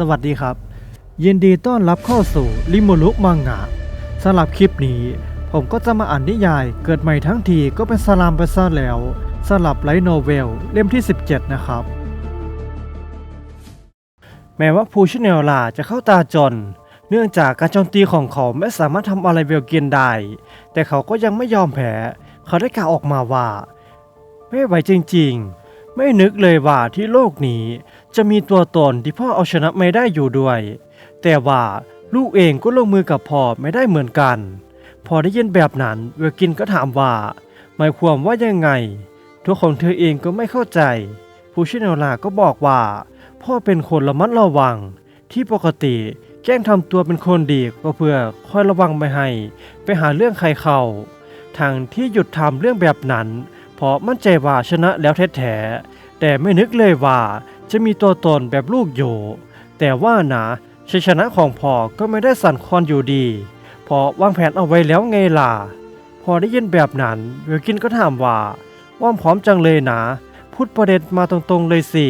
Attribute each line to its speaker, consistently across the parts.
Speaker 1: สวัสดีครับ ยินดีต้อนรับเข้าสู่ริโมลุมังงะสำหรับคลิปนี้ ผมก็จะมาอ่านนิยาย เกิดใหม่ทั้งทีก็เป็นสลามไปซะแล้วสำหรับไลท์โนเวลเล่มที่ 17 นะครับ แม้ว่าภูชิเนลลาจะเข้าตาจน เนื่องจากการโจมตีของเขาไม่สามารถทำอะไรเวลเกียนได้ แต่เขาก็ยังไม่ยอมแพ้ เขาได้กล่าวออกมาว่า ไม่ไหวจริง ๆ ไม่นึกเลยว่าที่โลกนี้ จะมีตัวตนที่พ่อเอาชนะไม่ได้อยู่ด้วย แต่ว่าลูกเองก็ลงมือกับพ่อไม่ได้เหมือนกัน พอได้ยินแบบนั้นเวลกินก็ถามว่า หมายความว่ายังไง ตัวของเธอเองก็ไม่เข้าใจ ผู้ชิโนลาก็บอกว่า พ่อเป็นคนระมัดระวัง ที่ปกติแกล้งทำตัวเป็นคนดีก็เพื่อคอยระวังไม่ให้ ไปหาเรื่องใครเข้าทางที่หยุดทำเรื่องแบบนั้น เพราะมั่นใจว่าชนะแล้วแท้ๆแต่ไม่นึกเลยว่าจะมีตัวตนแบบลูกอยู่แต่ว่านะชัยชนะของพ่อก็ไม่ได้สั่นคลอนอยู่ดีเพราะวางแผนเอาไว้แล้วไงล่ะ พอได้ยินแบบนั้นเวลกินก็ถามว่าว่ามพร้อมจังเลยนะพูดประเด็นมาตรงๆเลยสิ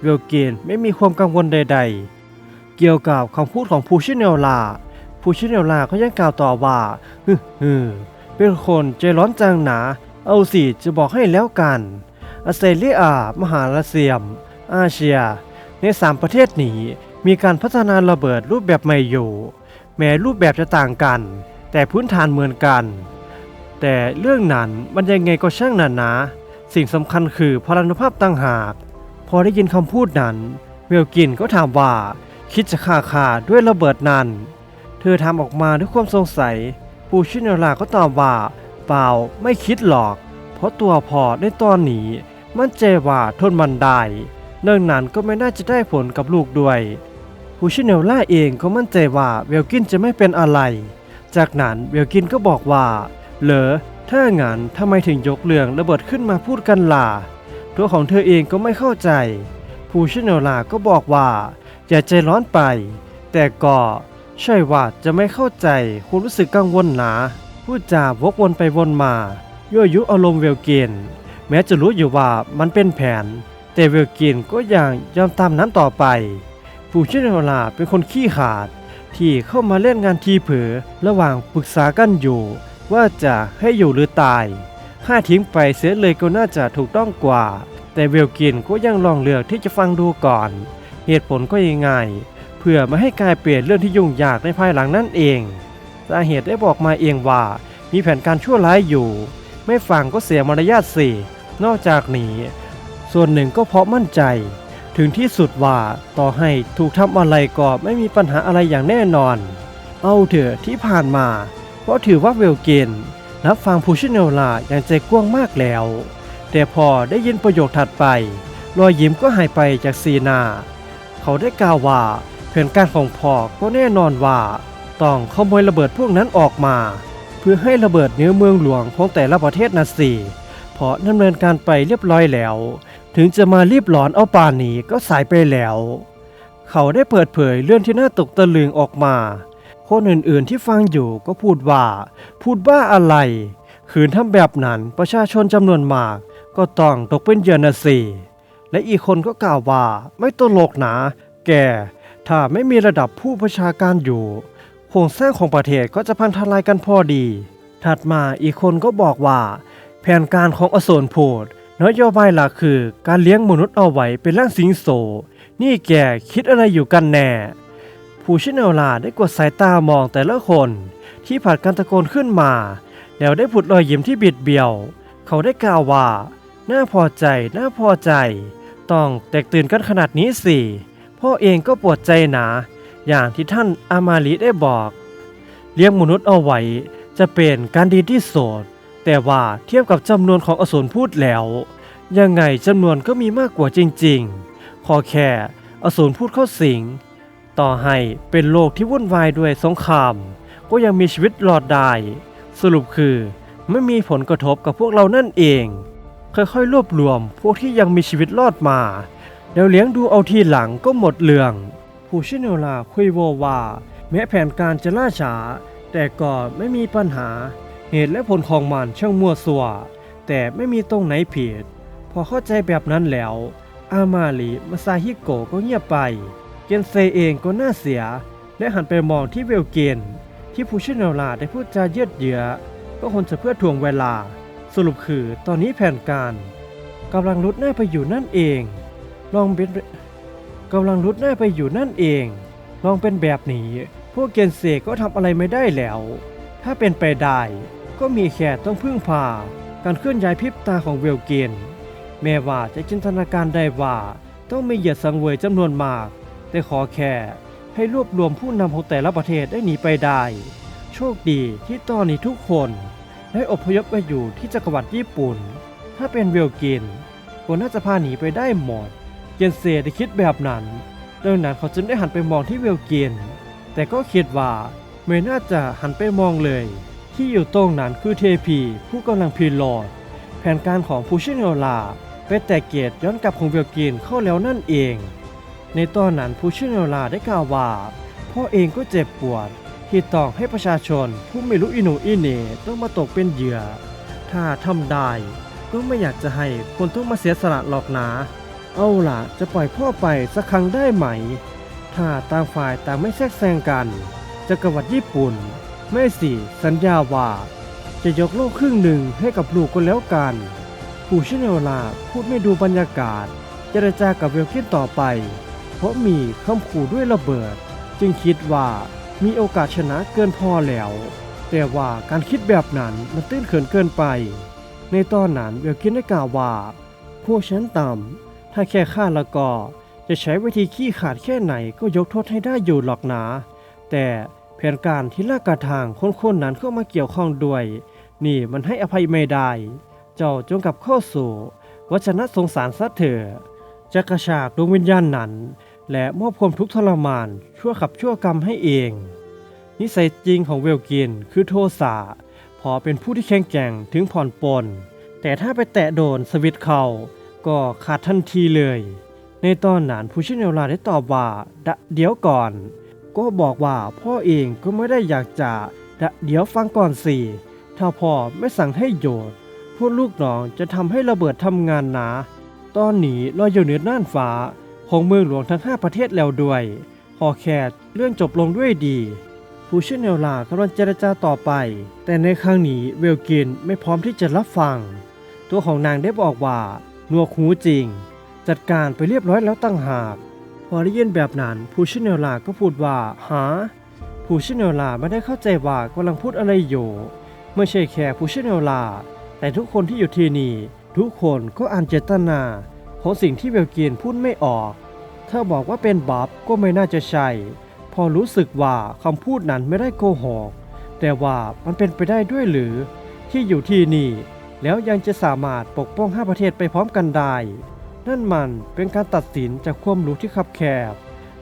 Speaker 1: เวลกินไม่มีความกังวลใด ๆ เกี่ยวกับคำพูดของพูชิเนลลาพูชิเนลลาก็ยังกล่าวต่อว่าฮึฮึเป็นคนใจร้อนจังนา เอาสิจะบอกให้แล้วกันออสเตรเลีย มหาลาเซียม อาเซีย ในสามประเทศนี้มีการพัฒนาระเบิดรูปแบบใหม่อยู่ แม้รูปแบบจะต่างกัน แต่พื้นฐานเหมือนกัน แต่เรื่องนั้นมันยังไงก็ช่างนั่นนะ สิ่งสำคัญคือพลานุภาพต่างหาก พอได้ยินคำพูดนั้นเวลกินก็ถามว่า คิดจะฆ่าขาด้วยระเบิดนั้น เธอทำออกมาด้วยความสงสัย ปูชินราก็ตอบว่า เปล่าไม่คิดหรอก เพราะตัวพอในตอนนี้ มั่นใจว่าทนมันได้เรื่องนั้นก็ไม่น่าจะได้ผลกับลูกด้วยปูชิเนลล่าเองก็มั่นใจว่าเวลกินจะไม่เป็นอะไร จากนั้นเวลกินก็บอกว่าเหรอถ้างั้นทำไมถึงยกเรื่องระเบิดขึ้นมาพูดกันล่ะตัวของเธอเองก็ไม่เข้าใจ ผู้ชิโนลาก็บอกว่าอย่าใจร้อนไป แต่ก็ใช่ว่าจะไม่เข้าใจคุณรู้สึกกังวลนะ พูดจาวกวนไปวนมายั่วยุอารมณ์เวลเกนแม้จะรู้อยู่ว่ามันเป็นแผน แต่เวลเกนก็ยังยอมตามนั้นต่อไปผู้ชิโนลาเป็นคนขี้ขาด ที่เข้ามาเล่นงานทีเผอระหว่างปรึกษากันอยู่ ว่าจะให้อยู่หรือตายถ้าทิ้งไปเสียเลยก็น่าจะถูกต้องกว่า แต่เวลกินก็ยังลองเลือกที่จะฟังดูก่อน เหตุผลก็ยังไงเพื่อไม่ให้กลายเปลี่ยนเรื่องที่ยุ่งยากในภายหลังนั่นเอง สาเหตุได้บอกมาเองว่า มีแผนการชั่วร้ายอยู่ ไม่ฟังก็เสียมารยาทสินอกจากนี้ ส่วนหนึ่งก็เพราะมั่นใจ ถึงที่สุดว่าต่อให้ถูกทำอะไรก็ไม่มีปัญหาอะไรอย่างแน่นอน เอาเถอะที่ผ่านมา เพราะถือว่าเวลเกนรับฟังพูชิเนลลาอย่างใจกว้างมากแล้ว แต่พอได้ยินประโยคถัดไปรอยยิ้มก็หายไปจากสีหน้า เขาได้กล่าวว่าแผนการของพ่อก็แน่นอนว่า ต้องขโมยระเบิดพวกนั้นออกมา เพื่อให้ระเบิดเนื้อเมืองหลวงของแต่ละประเทศนะสิเพราะดำเนินการไปเรียบร้อยแล้ว ถึงจะมารีบร้อนเอาป่านนี้ก็สายไปแล้ว เขาได้เปิดเผยเรื่องที่น่าตกตะลึงออกมา คนอื่นๆที่ฟังอยู่ก็พูดว่า พูดว่าอะไรขืนทำแบบนั้นประชาชนจำนวนมากก็ต้องตกเป็นเหยื่อนะสิและอีกคนก็กล่าวว่าไม่ตลกนะแกถ้าไม่มีระดับผู้ประชาการอยู่ ครงสร้างของประเทศก็จะพังทลายกันพอดี ถัดมาอีกคนก็บอกว่า แผนการของอโศนโพดนโยบายหลักคือการเลี้ยงมนุษย์เอาไว้เป็นร่างสิงโสนี่แกคิดอะไรอยู่กันแน่ ผู้ชิเนลลาได้กดสายตามองแต่ละคน ที่ผัดกันตะโกนขึ้นมา แล้วได้ผุดรอยยิ้มที่บิดเบี้ยว เขาได้กล่าวว่าน่าพอใจน่าพอใจ ต้องแตกตื่นกันขนาดนี้สิพ่อเองก็ปวดใจหนา อย่างที่ท่านอามาลิได้บอก เลี้ยงมนุษย์เอาไว้จะเป็นการดีที่สุดแต่ว่าเทียบกับจำนวนของอสูรพูดแล้ว ยังไงจำนวนก็มีมากกว่าจริงๆ ขอแค่อสูรพูดเข้าสิง ต่อให้เป็นโลกที่วุ่นวายด้วยสงครามก็ยังมีชีวิตรอดได้สรุปคือไม่มีผลกระทบกับพวกเรานั่นเอง ค่อยๆรวบรวมพวกที่ยังมีชีวิตรอดมา แล้วเลี้ยงดูเอาทีหลังก็หมดเรื่อง ผู้ชิโนลาคุยโวว่าแม้แผนการจะล่าช้าแต่ก็ไม่มีปัญหา เหตุและผลของมันช่างมั่วสัวแต่ไม่มีตรงไหนผิด พอเข้าใจแบบนั้นแล้ว อามาลิมาซาฮิโกก็เงียบไป เกนเซเองก็น่าเสีย และหันไปมองที่เวลเกนที่ผู้ชื่อเนลาได้พูดจาเยืดเยื้อก็คงจะเพื่อทวงเวลา สรุปคือตอนนี้แผนการกำลังลุดหน้าไปอยู่นั่นเอง ลองเป็น กำลังลุดหน้าไปอยู่นั่นเอง ลองเป็นแบบนี้ พวกเกนเซก็ทำอะไรไม่ได้แล้ว ถ้าเป็นไปได้ ก็มีแค่ต้องพึ่งพา การเคลื่อนย้ายพริบตาของเวลเกนแม้ว่าจะจินตนาการได้ว่าต้องมีเหยียดสังเวยจำนวนมาก แต่ขอแค่ให้รวบรวมผู้นำของแต่ละประเทศได้หนีไปได้ โชคดีที่ตอนนี้ทุกคนได้อพยพไปอยู่ที่จักรวรรดิญี่ปุ่น ถ้าเป็นเวลกินก็น่าจะพาหนีไปได้หมด เกนเซได้คิดแบบนั้น ดังนั้นเขาจึงได้หันไปมองที่เวลเกนแต่ก็คิดว่าไม่น่าจะหันไปมองเลย ที่อยู่ตรงนั้นคือเทพีผู้กำลังพิโรดแผนการของผู้ชิโนลาไปแต่เกตย้อนกลับของเวลกินเข้าแล้วนั่นเอง ในตอนนั้นผู้ชื่อเนลาได้กล่าวว่าพ่อเองก็เจ็บปวด ที่ต้องให้ประชาชนผู้ไม่รู้อินูอินเนต้องมาตกเป็นเหยื่อ ถ้าทำได้ก็ไม่อยากจะให้คนต้องมาเสียสละหรอกนะ เอาล่ะจะปล่อยพ่อไปสักครั้งได้ไหม ถ้าต่างฝ่ายต่างไม่แทรกแซงกันจักรวรรดิญี่ปุ่น ไม่สิสัญญาว่า จะยกโลกครึ่งหนึ่งให้กับลูกก็แล้วกันผู้ชื่อเนลาพูดไม่ดูบรรยากาศเจรจากับเวลคินต่อไป เพราะมีคำขู่ด้วยระเบิด จึงคิดว่ามีโอกาสชนะเกินพอแล้ว แต่ว่าการคิดแบบนั้นมันตื้นเขินเกินไป ในตอนนั้นเวลคินได้กล่าวว่า พวกฉันต่ำ ถ้าแค่ฆ่าล้วก็จะใช้วิธีขี้ขาดแค่ไหนก็ยกโทษให้ได้อยู่หรอกนะแต่แผนการที่ลากกระทางคนๆนั้นเข้ามาเกี่ยวข้องด้วย นี่มันให้อภัยไม่ได้ เจ้าจงกลับเข้าสู่ วัชนะสงสารซะเถอะจะกระชากดวงวิญญาณนั้น และมอบความทุกข์ทรมาน ชั่วขับชั่วกรรมให้เอง นิสัยจริงของเวลกินคือโทสะพอเป็นผู้ที่แข็งแกร่งถึงผ่อนปลนแต่ถ้าไปแตะโดนสวิตเขา ก็ขาดทันทีเลย ในตอนนั้นผู้ชื่อเนลาได้ตอบว่าดะเดี๋ยวก่อน ก็บอกว่าพ่อเองก็ไม่ได้อยากจะดะเดี๋ยวฟังก่อนสิถ้าพ่อไม่สั่งให้โยดพวกลูกน้องจะทำให้ระเบิดทำงานนะตอนนี้เราอยู่เหนือน่านฟ้าของเมืองหลวงทั้ง 5 ประเทศแล้วด้วยขอแค่เรื่องจบลงด้วยดี ผู้ชื่อเนลลากำลังเจรจาต่อไป แต่ในครั้งนี้เวลกินไม่พร้อมที่จะรับฟัง ตัวของนางได้บอกว่า หนวกหูจริง จัดการไปเรียบร้อยแล้วตั้งหากพอได้ยินแบบนั้นผู้ชื่อเนลลาก็พูดว่าหาผู้ชื่อเนลลาไม่ได้เข้าใจว่ากำลังพูดอะไรอยู่ไม่ใช่แค่ผู้ชื่อเนลลา แต่ทุกคนที่อยู่ที่นี่ทุกคนก็อ่านเจตนาของสิ่งที่เวลกินพูดไม่ออกถ้าบอกว่าเป็นบ๊อบก็ไม่น่าจะใช่ พอรู้สึกว่าคำพูดนั้นไม่ได้โกหก แต่ว่ามันเป็นไปได้ด้วยหรือ ที่อยู่ที่นี่ แล้วยังจะสามารถปกป้องห้าประเทศไปพร้อมกันได้ นั่นมันเป็นการตัดสินจากความรู้ที่คับแคบ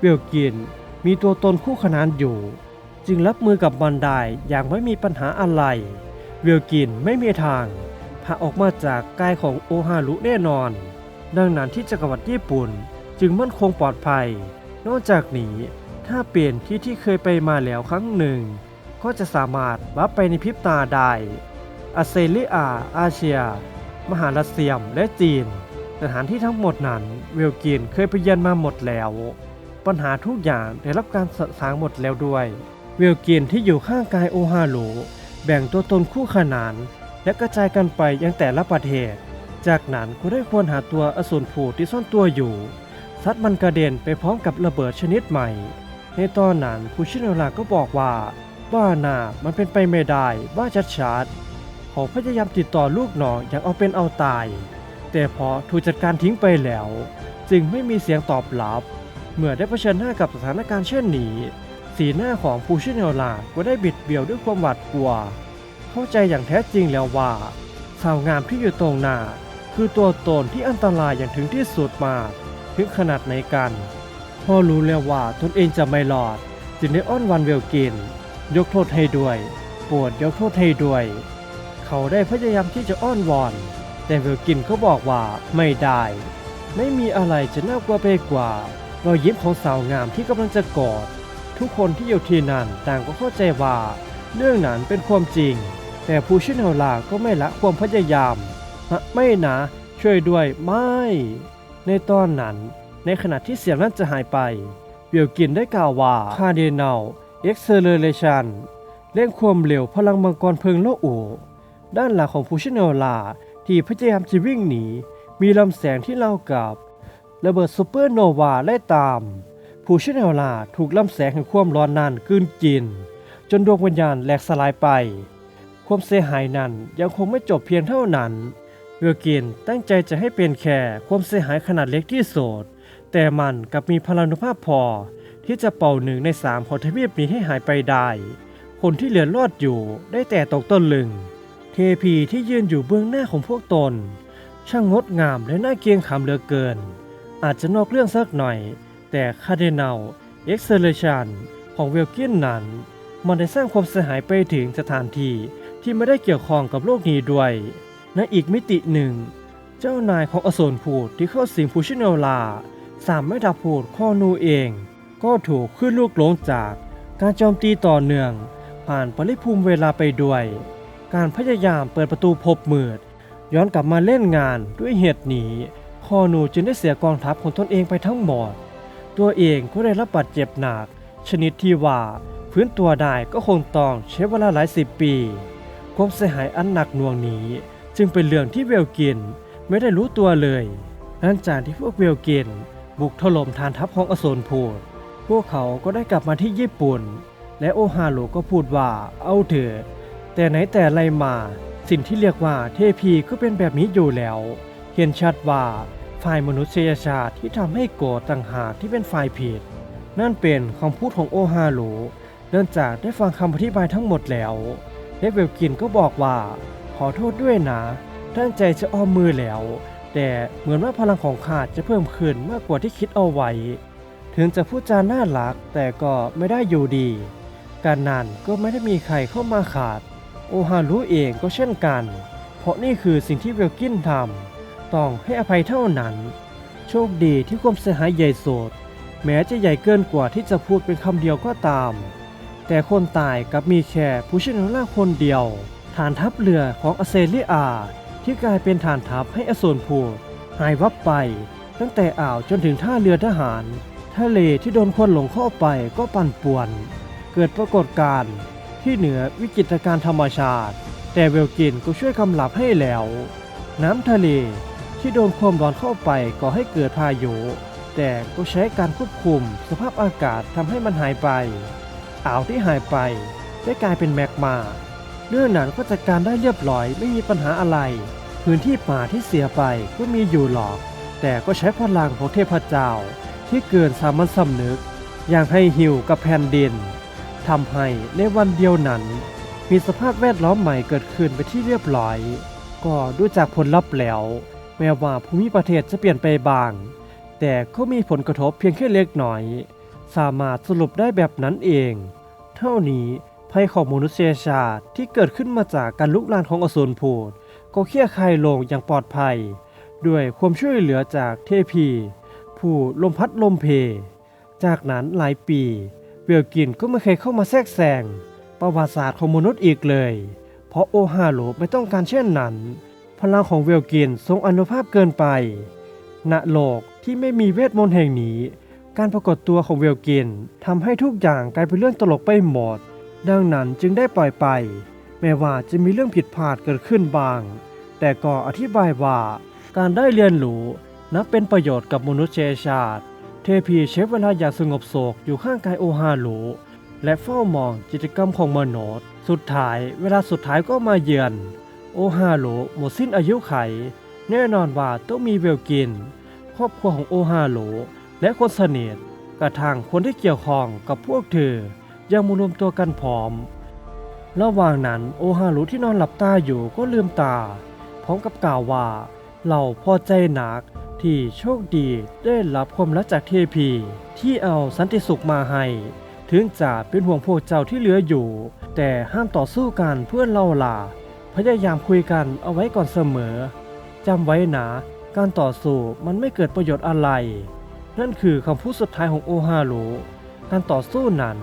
Speaker 1: เวลกินมีตัวตนคู่ขนานอยู่ จึงรับมือกับมันได้อย่างไม่มีปัญหาอะไร เวลกินไม่มีทางพาออกมาจากกายของโอฮารุแน่นอน ดังนั้นที่จักรวรรดิญี่ปุ่นจึงมั่นคงปลอดภัย นอกจากนี้ถ้าเปลี่ยนที่ที่เคยไปมาแล้วครั้งหนึ่ง ก็จะสามารถวับไปในพริบตาได้ อาเซเลีย อาเซีย มหาลัสเซียม และจีน สถานที่ทั้งหมดนั้นเวลกินเคยไปเยือนมาหมดแล้ว ปัญหาทุกอย่างได้รับการสะสางหมดแล้วด้วย เวลกินที่อยู่ข้างกายโอฮารุแบ่งตัวตนคู่ขนาน และกระจายกันไปยังแต่ละประเทศ จากนั้นก็ได้ควรหาตัวอสูรผูที่ซ่อนตัวอยู่ซัดมันกระเด็นไปพร้อมกับระเบิดชนิดใหม่ ในตอนนั้นผู้ชิโนราก็บอกว่าบ้านามันเป็นไปไม่ได้บ้าชัดชัดๆ เขาพยายามติดต่อลูกน้องอย่างเอาเป็นเอาตาย แต่พอถูกจัดการทิ้งไปแล้ว จึงไม่มีเสียงตอบรับ เมื่อได้เผชิญหน้ากับสถานการณ์เช่นนี้ สีหน้าของผู้ชิโนราก็ได้บิดเบี้ยวด้วยความหวาดกลัว เข้าใจอย่างแท้จริงแล้วว่าสาวงามที่อยู่ตรงหน้า คือตัวตนที่อันตรายอย่างถึงที่สุดมาถึงขนาดไหนกันพอรู้แล้วว่าตนเองจะไม่รอด จึงได้อ้อนวันเวลกิน ยกโทษให้ด้วยปรดยกโทษให้ด้วย เขาได้พยายามที่จะอ้อนวอน แต่เวลกินก็บอกว่าไม่ได้ ไม่มีอะไรจะน่ากลัวไปกว่ารอยยิ้มของสาวงามที่กำลังจะกอด ทุกคนที่อยู่ที่นั่นต่างก็เข้าใจว่า เรื่องนั้นเป็นความจริง แต่ผู้ชื่อเนลาก็ไม่ละความพยายามไม่นะช่วยด้วยไม่ ในตอนนั้น ในขณะที่เสียงนั้นจะหายไปเบียวกินได้กล่าวว่าคาเดน a ลเอ็กเซเลเรชันเร่งความเร็วพลังมังกรเพลิงโลโอ ด้านหลังของฟูชิเนลลาที่พยายามจะวิ่งหนี มีลำแสงที่เล่ากับระเบิดซูเปอร์โนวาไล่ตามฟูชิเนลลาถูกลำแสงแห่งความร้อนนั้นกืนกิน จนดวงวิญญาณแหลกสลายไป ความเสียหายนั้นยังคงไม่จบเพียงเท่านั้นเวลกินตั้งใจจะให้เป็นแค่ความเสียหายขนาดเล็กที่สุดแต่มันกลับมีพลานุภาพพอ ที่จะเป่าหนึ่งในสามของทวีปนี้ให้หายไปได้ คนที่เหลือรอดอยู่ได้แต่ตกต้นลึง เทพีที่ยืนอยู่เบื้องหน้าของพวกตน ช่างงดงามและน่าเกรงขามเหลือเกิน อาจจะนอกเรื่องสักหน่อย แต่คาเดน a ลเอ็กเซเลชันของเวลกินนั้น มันได้สร้างความเสียหายไปถึงสถานที่ที่ไม่ได้เกี่ยวข้องกับโลกนี้ด้วยในอีกมิติหนึ่ง เจ้านายของอสูรพูดที่เข้าสิงพูชิโนลา สามไม่ดับพูดข้อนูเอง ก็ถูกขึ้นลูกหลงจากการโจมตีต่อเนื่อง ผ่านปริภูมิเวลาไปด้วย การพยายามเปิดประตูพบมืด ย้อนกลับมาเล่นงานด้วยเหตุหนีคอนูจึงได้เสียกองทัพของตนเองไปทั้งหมด ตัวเองก็ได้รับบาดเจ็บหนัก ชนิดที่ว่าพื้นตัวได้ก็คงต้องใช้เวลาหลายสิบปี ความเสียหายอันหนักหน่วงนี้ จึงเป็นเรื่องที่เวลกินไม่ได้รู้ตัวเลยหลังจากที่พวกเวลกินบุกถล่มฐานทัพของอโศนพูด พวกเขาก็ได้กลับมาที่ญี่ปุ่น และโอฮารุก็พูดว่าเอาเถอะ แต่ไหนแต่ไรมา สิ่งที่เรียกว่าเทพีก็เป็นแบบนี้อยู่แล้ว เห็นชัดว่าฝ่ายมนุษยชาติที่ทำให้โกรธต่างหากที่เป็นฝ่ายผิด นั่นเป็นคำพูดของโอฮารุเนื่องจากได้ฟังคำอธิบายทั้งหมดแล้วและเวลกินก็บอกว่า ขอโทษด้วยนะ ตั้งใจจะอ้อมมือแล้ว แต่เหมือนว่าพลังของข้าจะเพิ่มขึ้นมากกว่าที่คิดเอาไว้ ถึงจะพูดจาน่ารักแต่ก็ไม่ได้อยู่ดี การนั้นก็ไม่ได้มีใครเข้ามาขาด โอฮารุเองก็เช่นกัน เพราะนี่คือสิ่งที่เวลกินทำต้องให้อภัยเท่านั้น โชคดีที่ความเสียหายใหญ่โสด แม้จะใหญ่เกินกว่าที่จะพูดเป็นคำเดียวก็ตาม แต่คนตายกับมีแค่ผู้ชนะล่าคนเดียว ฐานทัพเรือของอเซเลียา ที่กลายเป็นฐานทัพให้อสูรพูดหายวับไป ตั้งแต่อ่าวจนถึงท่าเรือทหาร ทะเลที่โดนคนหลงเข้าไปก็ปั่นป่วน เกิดปรากฏการณ์ ที่เหนือวิจิตการธรรมชาติ แต่เวลกินก็ช่วยกำลับให้แล้ว น้ำทะเลที่โดนความร้อนเข้าไปก่อให้เกิดพายุ แต่ก็ใช้การควบคุมสภาพอากาศทำให้มันหายไป อ่าวที่หายไปได้กลายเป็นแมกมาเรื่องนั้นก็จัดการได้เรียบร้อยไม่มีปัญหาอะไร พื้นที่ป่าที่เสียไปก็มีอยู่หรอก แต่ก็ใช้พลังของเทพเจ้าที่เกินสามัญสำนึก อย่างให้หิวกับแผ่นดิน ทำให้ในวันเดียวนั้น มีสภาพแวดล้อมใหม่เกิดขึ้นไปที่เรียบร้อย ก็ดูจากผลลัพธ์แล้ว แม้ว่าภูมิประเทศจะเปลี่ยนไปบาง แต่ก็มีผลกระทบเพียงแค่เล็กน้อย สามารถสรุปได้แบบนั้นเอง เท่านี้ภัยของมนุษยชาติที่เกิดขึ้นมาจากการลุกลามของอสูรพูดก็เคลี่ยร์คลายลงอย่างปลอดภัย ด้วยความช่วยเหลือจากเทพี ผู้ลมพัดลมเพ จากนั้นหลายปี เวลกินก็ไม่เคยเข้ามาแทรกแซงประวัติศาสตร์ของมนุษย์อีกเลย เพราะโอฮาโรไม่ต้องการเช่นนั้น พลังของเวลกินทรงอนุภาพเกินไป ณโลกที่ไม่มีเวทมนต์แห่งนี้ การปรากฏตัวของเวลกินทำให้ทุกอย่างกลายเป็นเรื่องตลกไปหมด ดังนั้นจึงได้ปล่อยไป แม้ว่าจะมีเรื่องผิดพลาดเกิดขึ้นบ้าง แต่ก็อธิบายว่าการได้เรียนรู้นับเป็นประโยชน์กับมนุษยชาติ เทพีใช้เวลาอย่างสงบโศกอยู่ข้างกายโอฮารุและเฝ้ามองกิจกรรมของมโนุษย์สุดท้ายเวลาสุดท้ายก็มาเยือน โอฮารุหมดสิ้นอายุไข แน่นอนว่าต้องมีเวลกิน ครอบครัวของโอฮารุและคนสนิทกระทั่งคนที่เกี่ยวข้องกับพวกเธอยังมารวมตัวกันพร้อม ระหว่างนั้นโอฮารุที่นอนหลับตาอยู่ก็ลืมตา พร้อมกับกล่าวว่า เราพอใจหนัก ที่โชคดีได้รับความรักจากเทพี ที่เอาสันติสุขมาให้ ถึงจะเป็นห่วงพวกเจ้าที่เหลืออยู่ แต่ห้ามต่อสู้กันเพื่อเราล่ะพยายามคุยกันเอาไว้ก่อนเสมอจำไว้นะการต่อสู้มันไม่เกิดประโยชน์อะไร นั่นคือคำพูดสุดท้ายของโอฮารุการต่อสู้นั้น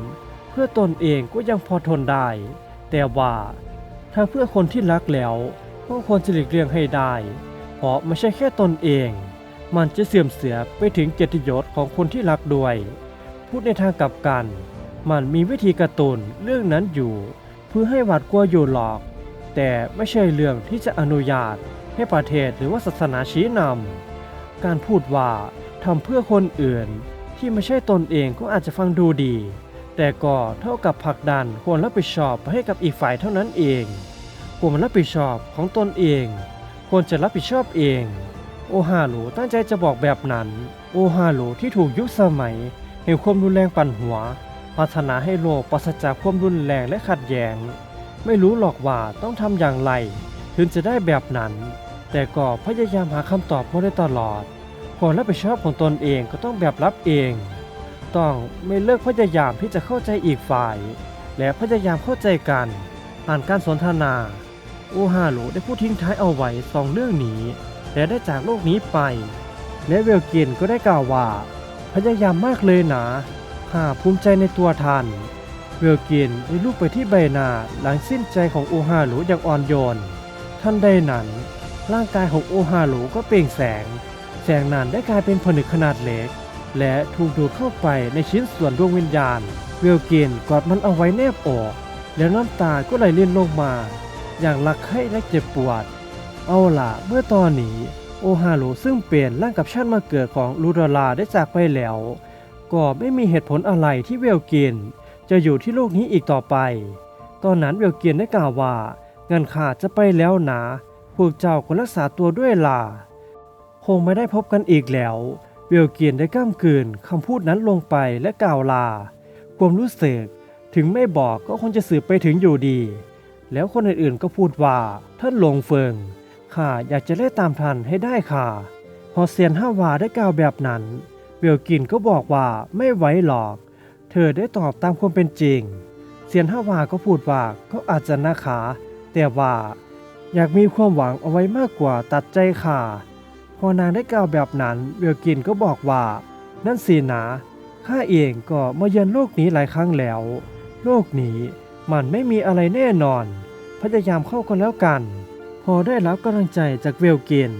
Speaker 1: เพื่อตนเองก็ยังพอทนได้ แต่ว่าถ้าเพื่อคนที่รักแล้วก็ควรจะหลีกเลี่ยงให้ได้ เพราะไม่ใช่แค่ตนเอง มันจะเสื่อมเสียไปถึงเกียรติยศของคนที่รักด้วย พูดในทางกลับกัน มันมีวิธีกระตุนเรื่องนั้นอยู่ เพื่อให้หวาดกลัวอยู่หรอก แต่ไม่ใช่เรื่องที่จะอนุญาตให้ประเทศหรือว่าศาสนาชี้นำการพูดว่าทำเพื่อคนอื่นที่ไม่ใช่ตนเองก็อาจจะฟังดูดี แต่ก็เท่ากับผลักดันควรรับผิดชอบไปให้กับอีกฝ่ายเท่านั้นเองควรรับผิดชอบของตนเอง ควรจะรับผิดชอบเอง โอฮารุตั้งใจจะบอกแบบนั้น โอฮารุที่ถูกยุคสมัยแห่งความรุนแรงปั่นหัวปรารถนาให้โลกปราศจากความรุนแรงและขัดแย้ง ไม่รู้หรอกว่าต้องทำอย่างไร ถึงจะได้แบบนั้น แต่ก็พยายามหาคำตอบมาโดยตลอดความรับผิดชอบของตนเองก็ต้องแบบรับเอง ต้องไม่เลิกพยายามที่จะเข้าใจอีกฝ่าย และพยายามเข้าใจกันผ่านการสนทนา โอฮารุได้พูดทิ้งท้ายเอาไว้สองเรื่องนี้ และได้จากโลกนี้ไป และเวลกินก็ได้กล่าวว่า พยายามมากเลยนะข้าภูมิใจในตัวท่าน เวลกินได้ลูบไปที่ใบหน้าหลังสิ้นใจของโอฮารุอย่างอ่อนโยน ท่านใดนั้น ร่างกายของโอฮารุก็เปล่งแสง แสงนั้นได้กลายเป็นผนึกขนาดเล็ก และถูกดูดเข้าไปในชิ้นส่วนดวงวิญญาณ เวลกินกอดมันเอาไว้แนบอก แล้วน้ำตาก็ไหลเลียนลงมา อย่างรักใคร่และเจ็บปวด เอาล่ะ เมื่อตอนนี้ โอฮารุซึ่งเป็นร่างกับชาติมาเกิดของลูดาราได้จากไปแล้ว ก็ไม่มีเหตุผลอะไรที่เวลกินจะอยู่ที่โลกนี้อีกต่อไป ตอนนั้นเวลกินได้กล่าวว่าเงินขาดจะไปแล้วนะพวกเจ้าควรรักษาตัวด้วยล่ะคงไม่ได้พบกันอีกแล้วเวลกินได้ก้ามกืนคำพูดนั้นลงไปและกล่าวลา ความรู้สึกถึงไม่บอกก็คงจะสืบไปถึงอยู่ดี แล้วคนอื่นๆก็พูดว่าท่านหลงเฟิง ข้าอยากจะไล่ตามทันให้ได้ค่ะ พอเซียนห้าวาได้กล่าวแบบนั้นเวลกินก็บอกว่าไม่ไหวหรอก เธอได้ตอบตามความเป็นจริง เซียนห้าวาก็พูดว่าก็อาจจะนะคะแต่ว่าอยากมีความหวังเอาไว้มากกว่าตัดใจค่ะ พอนางได้กล่าวแบบนั้นเวลกินก็บอกว่า นั่นสินะข้าเองก็มาเยือนโลกนี้หลายครั้งแล้ว โลกนี้มันไม่มีอะไรแน่นอน พยายามเข้ากันแล้วกัน อได้รับกำลังใจจากเวลกิน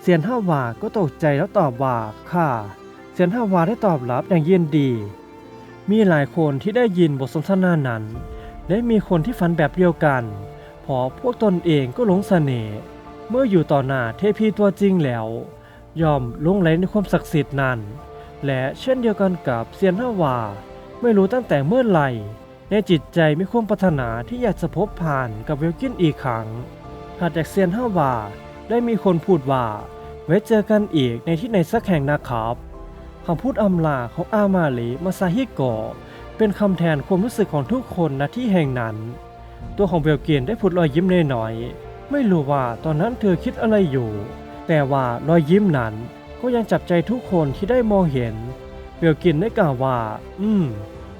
Speaker 1: เซียนห้าวาก็ตกใจแล้วตอบว่าค่ะเซียนห้าวาได้ตอบรับอย่างเยินดี มีหลายคนที่ได้ยินบทสนทนานั้น และมีคนที่ฝันแบบเดียวกันพอพวกตนเองก็หลงเสน่ห์เมื่ออยู่ต่อหน้าเทพีตัวจริงแล้ว ยอมลงไหลในความศักดิ์สิทธิ์นั้น และเช่นเดียวกันกับเซียนห้าวาไม่รู้ตั้งแต่เมื่อไหร่ ในจิตใจมีความปรารถนาที่อยากจะพบผ่านกับเวลกินอีกครั้ง ถัดจากเซียนห้าว่าได้มีคนพูดว่าไว้เจอกันอีกในที่ไหนสักแห่งนะครับคำพูดอำลาของอามาลีมาซาฮิโกเป็นคำแทนความรู้สึกของทุกคนณที่แห่งนั้น ตัวของเบลเกียนได้พูดรอยยิ้มน้อยๆไม่รู้ว่าตอนนั้นเธอคิดอะไรอยู่ แต่ว่ารอยยิ้มนั้นก็ยังจับใจทุกคนที่ได้มองเห็นเวลกินได้กล่าวว่า อืม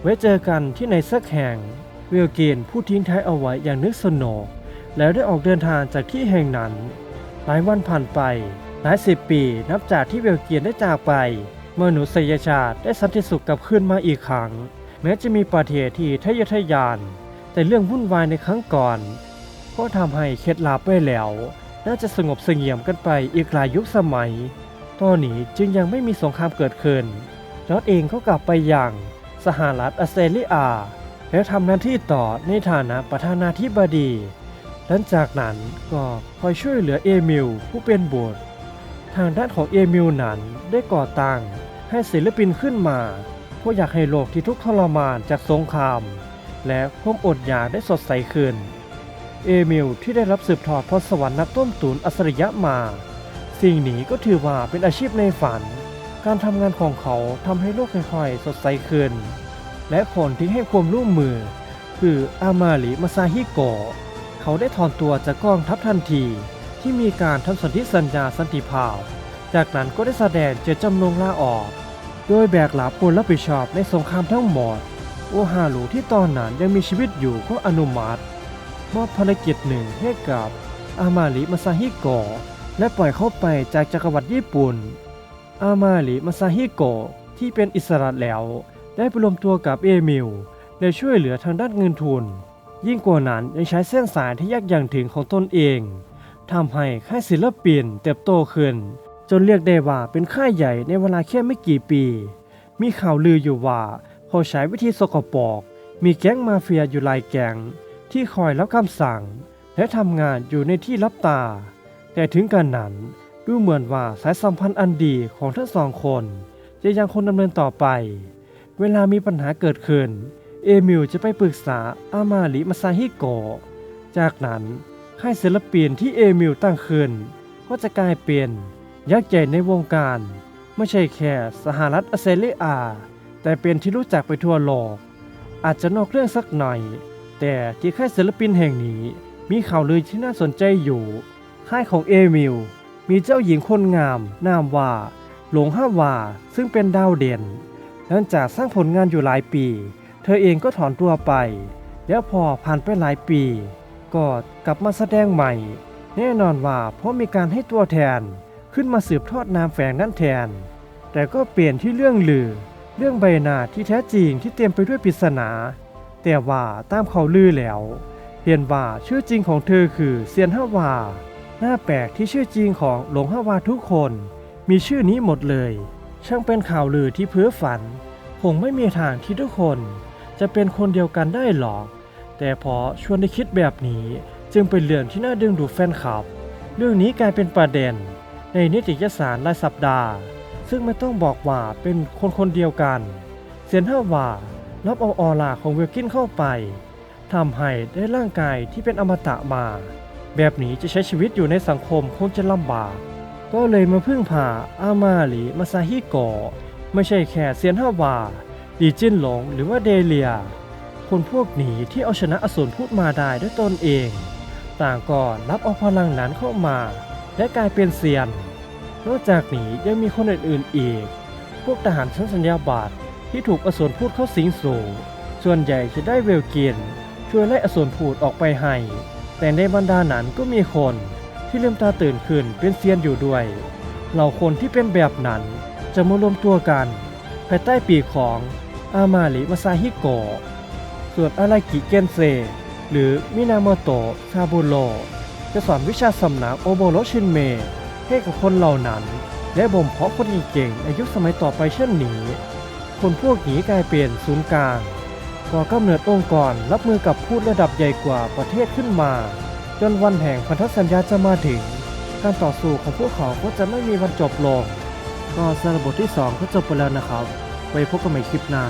Speaker 1: ไว้เจอกันที่ไหนสักแห่งเวลกินพูดทิ้งท้ายเอาไว้อย่างนึกสนุก แล้วได้ออกเดินทางจากที่แห่งนั้น หลายวันผ่านไปหลายสิบปีนับจากที่เวลเกียนได้จากไปมนุษยชาติได้สันติสุขกลับคืนมาอีกครั้ง แม้จะมีประเทศที่ทะเยอทะยาน แต่เรื่องวุ่นวายในครั้งก่อน ก็ทำให้เคล็ดลับไปแล้ว น่าจะสงบเสงี่ยมกันไปอีกหลายยุคสมัย ตอนนี้จึงยังไม่มีสงครามเกิดขึ้นจอร์ดเองก็กลับไปอยังสหรัฐออสเตรเลียแล้วทำหน้าที่ต่อในฐานะประธานาธิบดี หลังจากนั้นก็คอยช่วยเหลือเอมิลผู้เป็นบุตรทางด้านของเอมิลนั้นได้ก่อตั้งให้ศิลปินขึ้นมาเพราะอยากให้โลกที่ทุกข์ทรมานจากสงคราม และความอดอยากได้สดใสขึ้น เอมิลที่ได้รับสืบทอดพรสวรรค์นักต้มตุ๋นอัศริยะมา สิ่งนี้ก็ถือว่าเป็นอาชีพในฝัน การทำงานของเขาทำให้โลกค่อยๆ สดใสขึ้น และคนที่ให้ความร่วมมือ คืออามาริมาซาฮิโกะ เขาได้ถอนตัวจากกองทัพทันทีที่มีการทำสนธิสัญญาสันติภาพ จากนั้นก็ได้แสดงเจตจำนงลาออก โดยแบกรับผลรับผิดชอบในสงครามทั้งหมด โอฮารุที่ตอนนั้นยังมีชีวิตอยู่ก็อนุมัติ มอบภารกิจหนึ่งให้กับอามาริมาซาฮิโกะและปล่อยเขาไปจากจักรวรรดิญี่ปุ่น อามาริมาซาฮิโกะที่เป็นอิสระแล้ว ได้ไปรวมตัวกับเอมิลและช่วยเหลือทางด้านเงินทุน ยิ่งกว่านั้นยังใช้เส้นสายที่ยากอย่างถึงของตนเองทำให้ค่ายศิลปินเติบโตขึ้น จนเรียกได้ว่าเป็นค่ายใหญ่ในเวลาแค่ไม่กี่ปี มีข่าวลืออยู่ว่าเขาใช้วิธีสกปรกมีแก๊งมาเฟียอยู่หลายแก๊งที่คอยรับคำสั่ง และทำงานอยู่ในที่ลับตา แต่ถึงกันนั้นดูเหมือนว่าสายสัมพันธ์อันดีของทั้งสองคน จะยังคงดำเนินต่อไป เวลามีปัญหาเกิดขึ้น เอมิลจะไปปรึกษาอามาริมาซาฮิโกะจากนั้นค่ายศิลปินที่เอมิลตั้งขึ้น ก็จะกลายเป็นยักษ์ใหญ่ในวงการ ไม่ใช่แค่สหรัฐอเซเลียาแต่เป็นที่รู้จักไปทั่วโลก อาจจะนอกเรื่องสักหน่อย แต่ที่ค่ายศิลปินแห่งนี้มีข่าวลือที่น่าสนใจอยู่ค่ายของเอมิลมีเจ้าหญิงคนงาม นามว่าหลงห้าวาซึ่งเป็นดาวเด่น หลังจากสร้างผลงานอยู่หลายปี เธอเองก็ถอนตัวไป แล้วพอผ่านไปหลายปี ก็กลับมาแสดงใหม่ แน่นอนว่าเพราะมีการให้ตัวแทนขึ้นมาสืบทอดนามแฝงนั้นแทน แต่ก็เปลี่ยนที่เรื่องลือ เรื่องใบหน้าที่แท้จริงที่เต็มไปด้วยปริศนา แต่ว่าตามเขาลือแล้วเห็นว่าชื่อจริงของเธอคือเซียนฮาวา หน้าแปลกที่ชื่อจริงของหลงฮาวาทุกคน มีชื่อนี้หมดเลย ช่างเป็นข่าวลือที่เพ้อฝัน คงไม่มีทางที่ทุกคน จะเป็นคนเดียวกันได้หรอก แต่พอชวนได้คิดแบบนี้จึงเป็นเรื่องที่น่าดึงดูดแฟนคลับ เรื่องนี้กลายเป็นประเด็น ในนิตยสารรายสัปดาห์ ซึ่งไม่ต้องบอกว่าเป็นคนคนเดียวกัน เซียนฮาวารับเอาออร่าของเวลกินเข้าไปทำให้ได้ร่างกายที่เป็นอมตะมา แบบนี้จะใช้ชีวิตอยู่ในสังคมคงจะลำบาก ก็เลยมาพึ่งพาอามาลีมาซาฮิโกะไม่ใช่แค่เซียนฮาวา ดีจินหลงหรือว่าเดเลีย คนพวกนี้ที่เอาชนะอสูรพูดมาได้ด้วยตนเอง ต่างก็รับเอาพลังนั้นเข้ามา และกลายเป็นเซียน นอกจากนี้ยังมีคนอื่นๆอีก พวกทหารชั้นสัญญาบัตรที่ถูกอสูรพูดเข้าสิงสู่ ส่วนใหญ่จะได้เวลเกียนช่วยไล่อสูรพูดออกไปให้ แต่ในบรรดานั้นก็มีคนที่ลืมตาตื่นขึ้นเป็นเซียนอยู่ด้วยเหล่าคนที่เป็นแบบนั้นจะมารวมตัวกันภายใต้ปีกของ อามาริมาซาฮิโกะส่วนอารากิเกนเซ หรือมินามโตะซาบุโรจะสอนวิชาสำนักโอโบโรชินเมให้กับคนเหล่านั้น และบ่มเพาะคนเก่งในยุคสมัยต่อไปเช่นนี้ คนพวกนี้กลายเป็นศูนย์กลางก่อกำเนิดองค์กรรับมือกับพูดระดับใหญ่กว่าประเทศขึ้นมา จนวันแห่งพันธสัญญาจะมาถึง การต่อสู้ของพวกเขาก็จะไม่มีวันจบลง ก็สำหรับบทที่ 2 ก็จบไปแล้วนะครับ ไว้พบกันใหม่คลิปหน้า